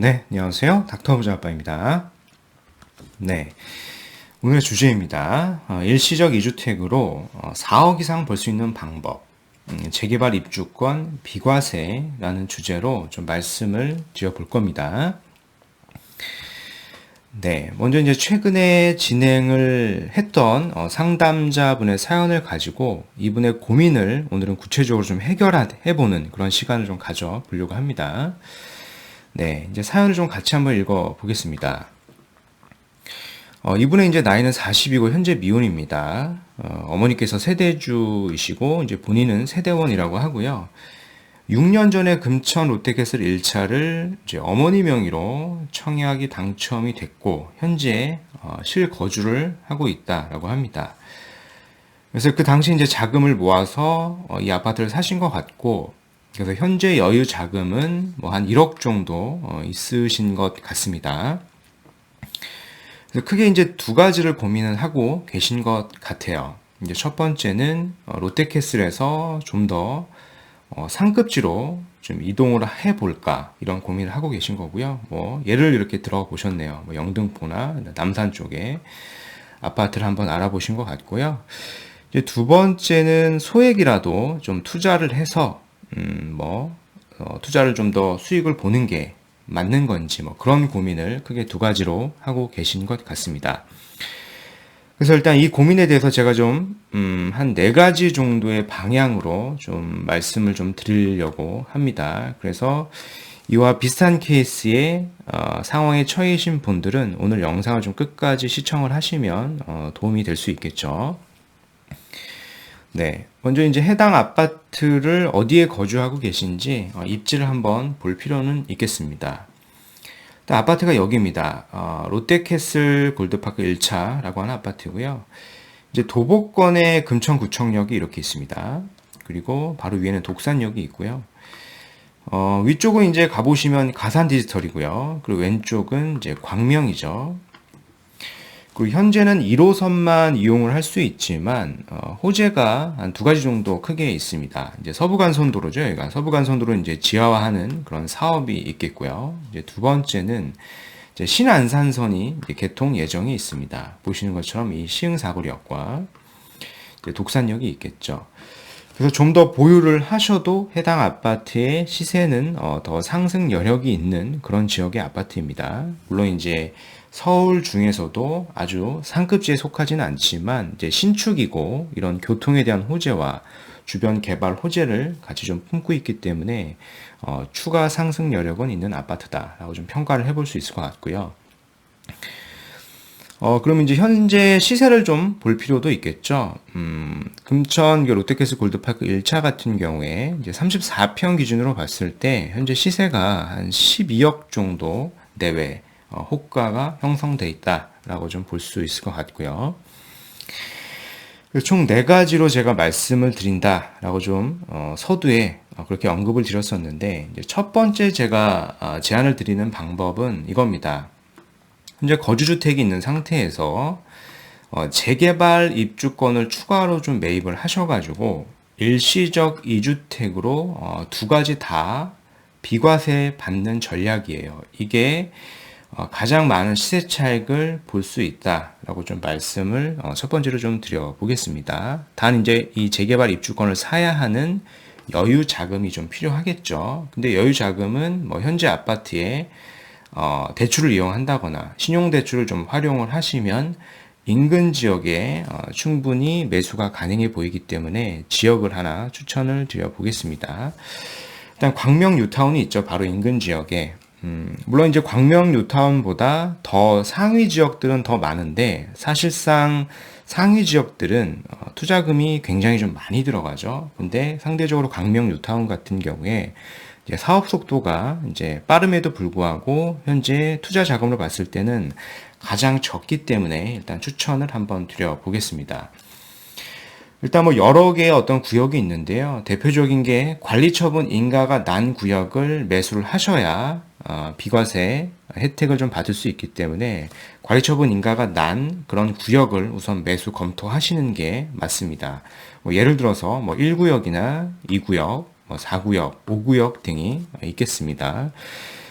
네, 안녕하세요. 닥터 부자 아빠입니다. 네. 오늘의 주제입니다. 어, 일시적 이주택으로 어, 4억 이상 벌 수 있는 방법. 음, 재개발 입주권 비과세라는 주제로 좀 말씀을 드려 볼 겁니다. 네. 먼저 이제 최근에 진행을 했던 어, 상담자분의 사연을 가지고 이분의 고민을 오늘은 구체적으로 좀 해결해 보는 그런 시간을 좀 가져보려고 합니다. 네, 이제 사연을 좀 같이 한번 읽어 보겠습니다. 어, 이분의 이제 나이는 40이고 현재 미혼입니다. 어, 머니께서 세대주이시고 이제 본인은 세대원이라고 하고요. 6년 전에 금천 롯데캐슬 1차를 이제 어머니 명의로 청약이 당첨이 됐고 현재 어, 실거주를 하고 있다라고 합니다. 그래서 그 당시 이제 자금을 모아서 어, 이 아파트를 사신 것 같고 그래서 현재 여유 자금은 뭐 한 1억 정도 어, 있으신 것 같습니다. 그래서 크게 이제 두 가지를 고민을 하고 계신 것 같아요. 이제 첫 번째는 어, 롯데캐슬에서 좀더 어, 상급지로 좀 이동을 해볼까 이런 고민을 하고 계신 거고요. 뭐 예를 이렇게 들어보셨네요. 뭐 영등포나 남산 쪽에 아파트를 한번 알아보신 것 같고요. 이제 두 번째는 소액이라도 좀 투자를 해서 음, 뭐, 어, 투자를 좀 더 수익을 보는 게 맞는 건지 뭐 그런 고민을 크게 두 가지로 하고 계신 것 같습니다. 그래서 일단 이 고민에 대해서 제가 좀, 음, 한 네 가지 정도의 방향으로 좀 말씀을 좀 드리려고 합니다. 그래서 이와 비슷한 케이스의 어, 상황에 처해신 분들은 오늘 영상을 좀 끝까지 시청을 하시면 어, 도움이 될 수 있겠죠. 네. 먼저 이제 해당 아파트를 어디에 거주하고 계신지 어, 입지를 한번 볼 필요는 있겠습니다. 아파트가 여기입니다. 어, 롯데캐슬 골드파크 1차라고 하는 아파트고요. 이제 도보권의 금천구청역이 이렇게 있습니다. 그리고 바로 위에는 독산역이 있고요. 어, 위쪽은 이제 가보시면 가산 디지털이고요. 그리고 왼쪽은 이제 광명이죠. 그 현재는 1호선만 이용을 할 수 있지만 어, 호재가 한 두 가지 정도 크게 있습니다. 이제 서부간선도로죠. 여기가 서부간선도로 이제 지하화하는 그런 사업이 있겠고요. 이제 두 번째는 이제 신안산선이 이제 개통 예정이 있습니다. 보시는 것처럼 이 시흥사거리역과 독산역이 있겠죠. 그래서 좀 더 보유를 하셔도 해당 아파트의 시세는 어, 더 상승 여력이 있는 그런 지역의 아파트입니다. 물론 이제 서울 중에서도 아주 상급지에 속하지는 않지만 이제 신축이고 이런 교통에 대한 호재와 주변 개발 호재를 같이 좀 품고 있기 때문에 어, 추가 상승 여력은 있는 아파트다라고 좀 평가를 해볼 수 있을 것 같고요. 어, 그럼 이제 현재 시세를 좀 볼 필요도 있겠죠. 음, 금천 롯데캐슬 골드파크 1차 같은 경우에 이제 34평 기준으로 봤을 때 현재 시세가 한 12억 정도 내외 어, 호가가 형성돼 있다라고 좀 볼 수 있을 것 같고요. 총 네 가지로 제가 말씀을 드린다라고 좀 어, 서두에 어, 그렇게 언급을 드렸었는데 첫 번째 제가 어, 제안을 드리는 방법은 이겁니다. 현재 거주주택이 있는 상태에서 어, 재개발 입주권을 추가로 좀 매입을 하셔가지고 일시적 이주택으로 어, 두 가지 다 비과세 받는 전략이에요. 이게 어, 가장 많은 시세 차익을 볼 수 있다라고 좀 말씀을 어, 첫 번째로 좀 드려보겠습니다. 단 이제 이 재개발 입주권을 사야 하는 여유 자금이 좀 필요하겠죠. 근데 여유 자금은 뭐 현재 아파트에 어, 대출을 이용한다거나 신용 대출을 좀 활용을 하시면 인근 지역에 어, 충분히 매수가 가능해 보이기 때문에 지역을 하나 추천을 드려 보겠습니다. 일단 광명 뉴타운이 있죠. 바로 인근 지역에 음, 물론 이제 광명 뉴타운보다 더 상위 지역들은 더 많은데 사실상 상위 지역들은 어, 투자금이 굉장히 좀 많이 들어가죠. 근데 상대적으로 광명 뉴타운 같은 경우에 사업 속도가 이제 빠름에도 불구하고 현재 투자 자금으로 봤을 때는 가장 적기 때문에 일단 추천을 한번 드려 보겠습니다. 일단 뭐 여러 개의 어떤 구역이 있는데요. 대표적인 게 관리처분 인가가 난 구역을 매수를 하셔야 어, 비과세 혜택을 좀 받을 수 있기 때문에 관리처분 인가가 난 그런 구역을 우선 매수 검토하시는 게 맞습니다. 뭐 예를 들어서 뭐 1구역이나 2구역, 뭐 4구역, 5구역 등이 있겠습니다.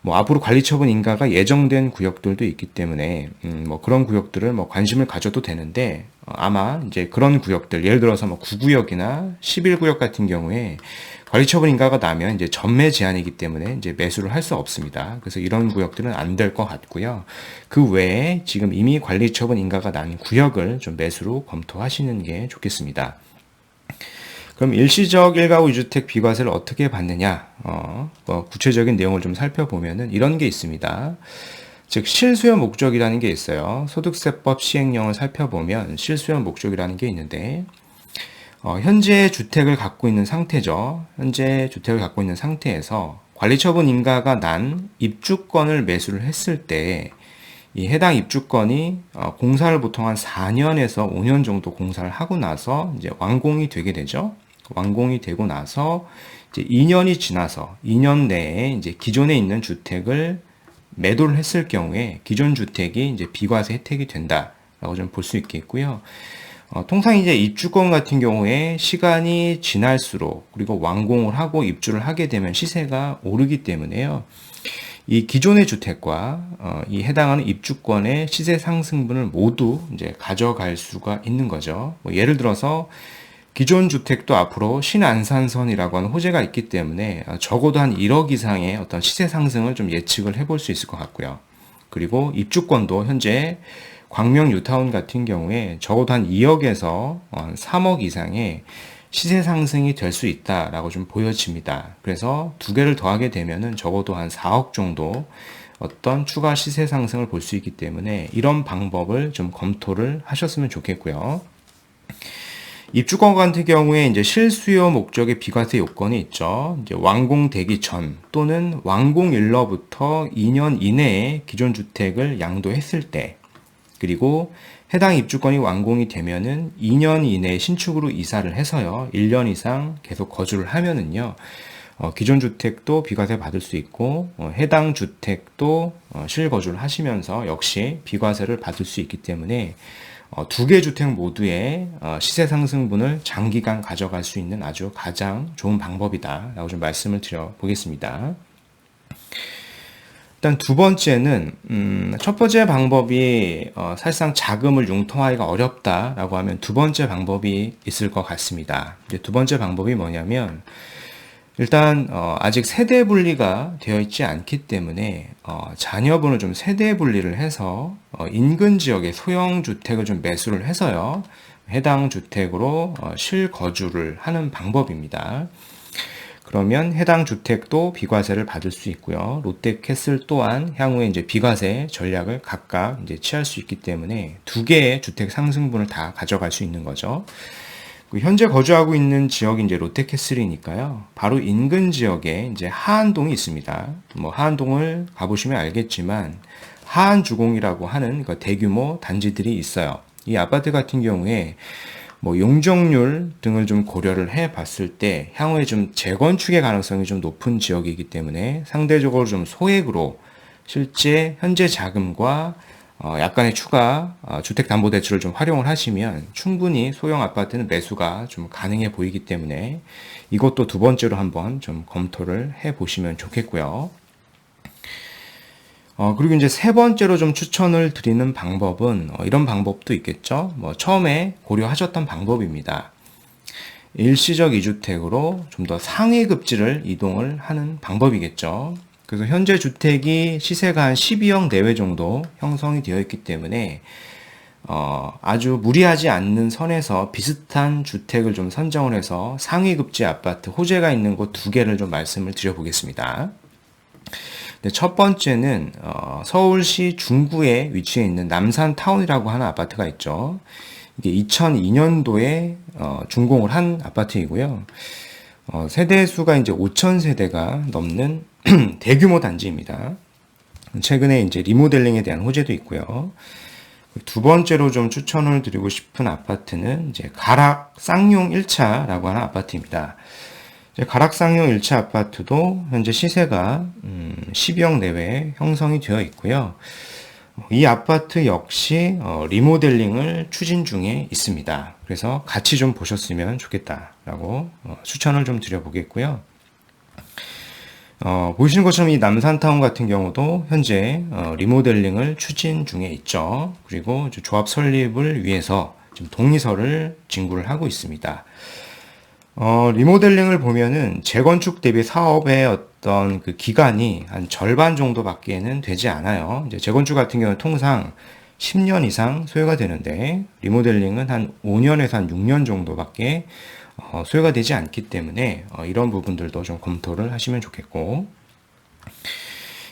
뭐 앞으로 관리처분 인가가 예정된 구역들도 있기 때문에 음, 뭐 그런 구역들을 뭐 관심을 가져도 되는데 어, 아마 이제 그런 구역들 예를 들어서 뭐 9구역이나 11구역 같은 경우에 관리처분 인가가 나면 이제 전매 제한이기 때문에 이제 매수를 할 수 없습니다. 그래서 이런 구역들은 안 될 것 같고요. 그 외에 지금 이미 관리처분 인가가 난 구역을 좀 매수로 검토하시는 게 좋겠습니다. 그럼 일시적 1가구 2주택 비과세를 어떻게 받느냐? 어, 뭐 구체적인 내용을 좀 살펴보면은 이런 게 있습니다. 즉 실수요 목적이라는 게 있어요. 소득세법 시행령을 살펴보면 실수요 목적이라는 게 있는데 어, 현재 주택을 갖고 있는 상태죠. 현재 주택을 갖고 있는 상태에서 관리처분 인가가 난 입주권을 매수를 했을 때 이 해당 입주권이 어, 공사를 보통 한 4년에서 5년 정도 공사를 하고 나서 이제 완공이 되게 되죠. 완공이 되고 나서 이제 2년이 지나서 2년 내에 이제 기존에 있는 주택을 매도를 했을 경우에 기존 주택이 이제 비과세 혜택이 된다라고 좀 볼 수 있겠고요. 어, 통상 이제 입주권 같은 경우에 시간이 지날수록 그리고 완공을 하고 입주를 하게 되면 시세가 오르기 때문에요. 이 기존의 주택과 어, 이 해당하는 입주권의 시세 상승분을 모두 이제 가져갈 수가 있는 거죠. 뭐 예를 들어서 기존 주택도 앞으로 신안산선이라고 하는 호재가 있기 때문에 어, 적어도 한 1억 이상의 어떤 시세 상승을 좀 예측을 해볼 수 있을 것 같고요. 그리고 입주권도 현재 광명 뉴타운 같은 경우에 적어도 한 2억에서 한 3억 이상의 시세 상승이 될 수 있다라고 좀 보여집니다. 그래서 두 개를 더하게 되면은 적어도 한 4억 정도 어떤 추가 시세 상승을 볼 수 있기 때문에 이런 방법을 좀 검토를 하셨으면 좋겠고요. 입주권 같은 경우에 이제 실수요 목적의 비과세 요건이 있죠. 이제 완공되기 전 또는 완공일로부터 2년 이내에 기존 주택을 양도했을 때 그리고 해당 입주권이 완공이 되면은 2년 이내 신축으로 이사를 해서요. 1년 이상 계속 거주를 하면은요. 어, 기존 주택도 비과세 받을 수 있고 어, 해당 주택도 어, 실거주를 하시면서 역시 비과세를 받을 수 있기 때문에 어, 두개 주택 모두의 어, 시세 상승분을 장기간 가져갈 수 있는 아주 가장 좋은 방법이다라고 좀 말씀을 드려 보겠습니다. 일단 두 번째는 음, 첫 번째 방법이 어, 사실상 자금을 융통하기가 어렵다라고 하면 두 번째 방법이 있을 것 같습니다. 이제 두 번째 방법이 뭐냐면 일단 어, 아직 세대 분리가 되어 있지 않기 때문에 어, 자녀분을 좀 세대 분리를 해서 어, 인근 지역의 소형 주택을 좀 매수를 해서요 해당 주택으로 어, 실거주를 하는 방법입니다. 그러면 해당 주택도 비과세를 받을 수 있고요. 롯데캐슬 또한 향후에 이제 비과세 전략을 각각 이제 취할 수 있기 때문에 두 개의 주택 상승분을 다 가져갈 수 있는 거죠. 그 현재 거주하고 있는 지역이 이제 롯데캐슬이니까요. 바로 인근 지역에 이제 하안동이 있습니다. 뭐 하안동을 가보시면 알겠지만 하안주공이라고 하는 그 대규모 단지들이 있어요. 이 아파트 같은 경우에 뭐 용적률 등을 좀 고려를 해 봤을 때 향후에 좀 재건축의 가능성이 좀 높은 지역이기 때문에 상대적으로 좀 소액으로 실제 현재 자금과 어, 약간의 추가 어, 주택담보대출을 좀 활용을 하시면 충분히 소형 아파트는 매수가 좀 가능해 보이기 때문에 이것도 두 번째로 한번 좀 검토를 해 보시면 좋겠고요. 어, 그리고 이제 세 번째로 좀 추천을 드리는 방법은 어, 이런 방법도 있겠죠. 뭐 처음에 고려하셨던 방법입니다. 일시적 이주택으로 좀 더 상위 급지를 이동을 하는 방법이겠죠. 그래서 현재 주택이 시세가 한 12억 내외 정도 형성이 되어 있기 때문에 어, 아주 무리하지 않는 선에서 비슷한 주택을 좀 선정을 해서 상위 급지 아파트 호재가 있는 곳 두 개를 좀 말씀을 드려보겠습니다. 네, 첫 번째는 어, 서울시 중구에 위치해 있는 남산타운이라고 하는 아파트가 있죠. 이게 2002년도에 어, 준공을 한 아파트이고요. 어, 세대 수가 이제 5천 세대가 넘는 대규모 단지입니다. 최근에 이제 리모델링에 대한 호재도 있고요. 두 번째로 좀 추천을 드리고 싶은 아파트는 이제 가락 쌍용 1차라고 하는 아파트입니다. 가락상용 1차 아파트도 현재 시세가 12억 음, 내외 형성이 되어 있고요. 이 아파트 역시 어, 리모델링을 추진 중에 있습니다. 그래서 같이 좀 보셨으면 좋겠다라고 어, 추천을 좀 드려보겠고요. 어, 보시는 것처럼 이 남산타운 같은 경우도 현재 어, 리모델링을 추진 중에 있죠. 그리고 조합 설립을 위해서 지금 동의서를 진구를 하고 있습니다. 어, 리모델링을 보면은 재건축 대비 사업의 어떤 그 기간이 한 절반 정도밖에는 되지 않아요. 이제 재건축 같은 경우는 통상 10년 이상 소요가 되는데 리모델링은 한 5년에서 한 6년 정도밖에 어, 소요가 되지 않기 때문에 어, 이런 부분들도 좀 검토를 하시면 좋겠고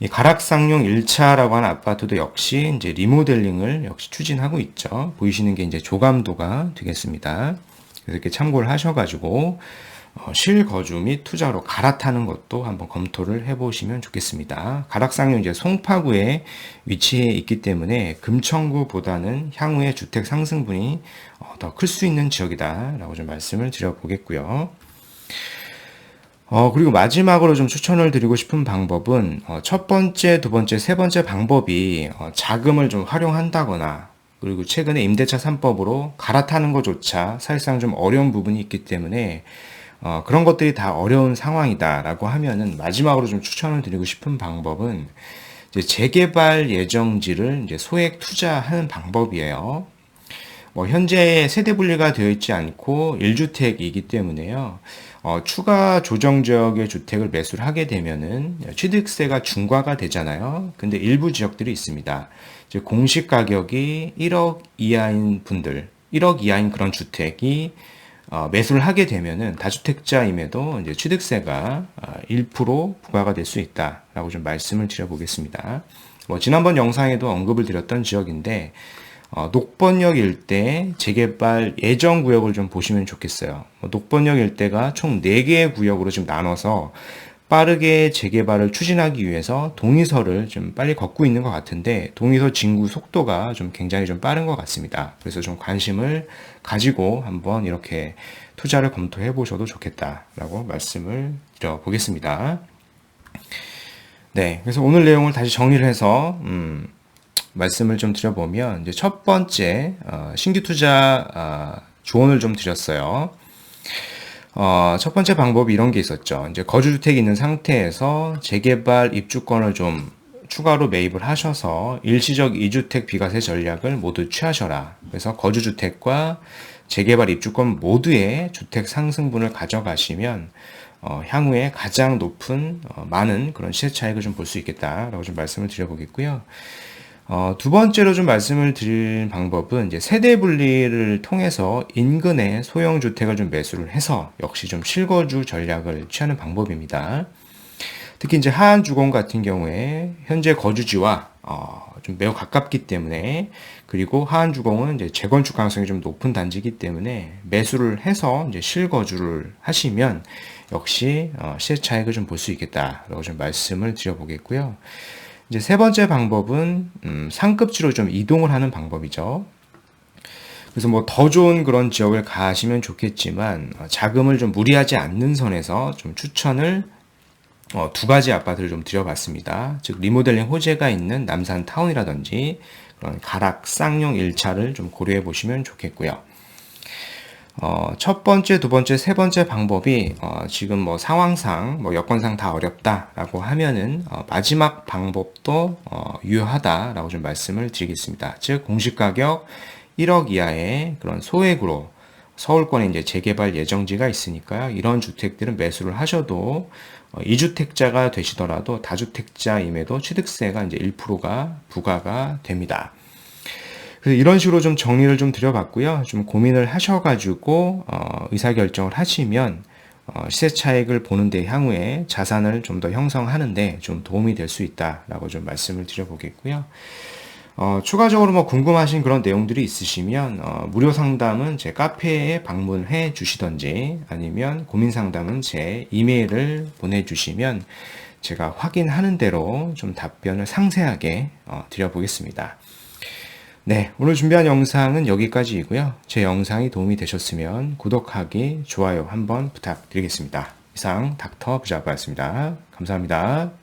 이 가락상용 1차라고 하는 아파트도 역시 이제 리모델링을 역시 추진하고 있죠. 보이시는 게 이제 조감도가 되겠습니다. 이렇게 참고를 하셔가지고 어, 실거주 및 투자로 갈아타는 것도 한번 검토를 해보시면 좋겠습니다. 가락상용 이제 송파구에 위치해 있기 때문에 금천구보다는 향후에 주택 상승분이 어, 더클 수 있는 지역이다라고 좀 말씀을 드려보겠고요. 어, 그리고 마지막으로 좀 추천을 드리고 싶은 방법은, 어, 첫 번째, 두 번째, 세 번째 방법이, 어, 자금을 좀 활용한다거나, 그리고 최근에 임대차 3법으로 갈아타는 것조차 사실상 좀 어려운 부분이 있기 때문에, 어, 그런 것들이 다 어려운 상황이다라고 하면은 마지막으로 좀 추천을 드리고 싶은 방법은, 이제 재개발 예정지를 이제 소액 투자하는 방법이에요. 뭐 현재 세대 분리가 되어 있지 않고 1주택이기 때문에요. 어, 추가 조정 지역의 주택을 매수를 하게 되면은 취득세가 중과가 되잖아요. 근데 일부 지역들이 있습니다. 이제 공시 가격이 1억 이하인 분들, 1억 이하인 그런 주택이 어, 매수를 하게 되면은 다주택자임에도 이제 취득세가 어, 1% 부과가 될 수 있다라고 좀 말씀을 드려보겠습니다. 뭐 지난번 영상에도 언급을 드렸던 지역인데 어, 녹번역 일대 재개발 예정 구역을 좀 보시면 좋겠어요. 뭐 녹번역 일대가 총 4개의 구역으로 좀 나눠서 빠르게 재개발을 추진하기 위해서 동의서를 좀 빨리 걷고 있는 것 같은데 동의서 진구 속도가 좀 굉장히 좀 빠른 것 같습니다. 그래서 좀 관심을 가지고 한번 이렇게 투자를 검토해 보셔도 좋겠다라고 말씀을 드려 보겠습니다. 네, 그래서 오늘 내용을 다시 정리를 해서 음, 말씀을 좀 드려보면 이제 첫 번째 어, 신규 투자 어, 조언을 좀 드렸어요. 어, 첫 번째 방법이 이런 게 있었죠. 이제 거주주택이 있는 상태에서 재개발 입주권을 좀 추가로 매입을 하셔서 일시적 2주택 비과세 전략을 모두 취하셔라. 그래서 거주주택과 재개발 입주권 모두의 주택 상승분을 가져가시면 어, 향후에 가장 높은 어, 많은 그런 시세 차익을 좀 볼 수 있겠다라고 좀 말씀을 드려보겠고요. 어, 두 번째로 좀 말씀을 드릴 방법은 이제 세대 분리를 통해서 인근에 소형 주택을 좀 매수를 해서 역시 좀 실거주 전략을 취하는 방법입니다. 특히 이제 하안 주공 같은 경우에 현재 거주지와 어, 좀 매우 가깝기 때문에 그리고 하안 주공은 이제 재건축 가능성이 좀 높은 단지이기 때문에 매수를 해서 이제 실거주를 하시면 역시 어, 시세 차익을 좀 볼 수 있겠다라고 좀 말씀을 드려보겠고요. 이제 세 번째 방법은 음, 상급지로 좀 이동을 하는 방법이죠. 그래서 뭐 더 좋은 그런 지역을 가시면 좋겠지만 어, 자금을 좀 무리하지 않는 선에서 좀 추천을 어, 두 가지 아파트를 좀 드려봤습니다. 즉 리모델링 호재가 있는 남산 타운이라든지 그런 가락 쌍용 1차를 좀 고려해 보시면 좋겠고요. 어, 첫 번째, 두 번째, 세 번째 방법이 어, 지금 뭐 상황상, 뭐 여건상 다 어렵다라고 하면은 어, 마지막 방법도 어, 유효하다라고 좀 말씀을 드리겠습니다. 즉 공시 가격 1억 이하의 그런 소액으로 서울권에 이제 재개발 예정지가 있으니까요. 이런 주택들은 매수를 하셔도 어, 2주택자가 되시더라도 다주택자임에도 취득세가 이제 1%가 부과가 됩니다. 그래서 이런 식으로 좀 정리를 좀 드려봤고요. 좀 고민을 하셔가지고 어, 의사결정을 하시면 어, 시세 차익을 보는데 향후에 자산을 좀 더 형성하는데 좀 도움이 될 수 있다라고 좀 말씀을 드려보겠고요. 어, 추가적으로 뭐 궁금하신 그런 내용들이 있으시면 어, 무료 상담은 제 카페에 방문해 주시던지 아니면 고민 상담은 제 이메일을 보내주시면 제가 확인하는 대로 좀 답변을 상세하게 어, 드려보겠습니다. 네, 오늘 준비한 영상은 여기까지이고요. 제 영상이 도움이 되셨으면 구독하기, 좋아요 한번 부탁드리겠습니다. 이상 닥터 부자바였습니다. 감사합니다.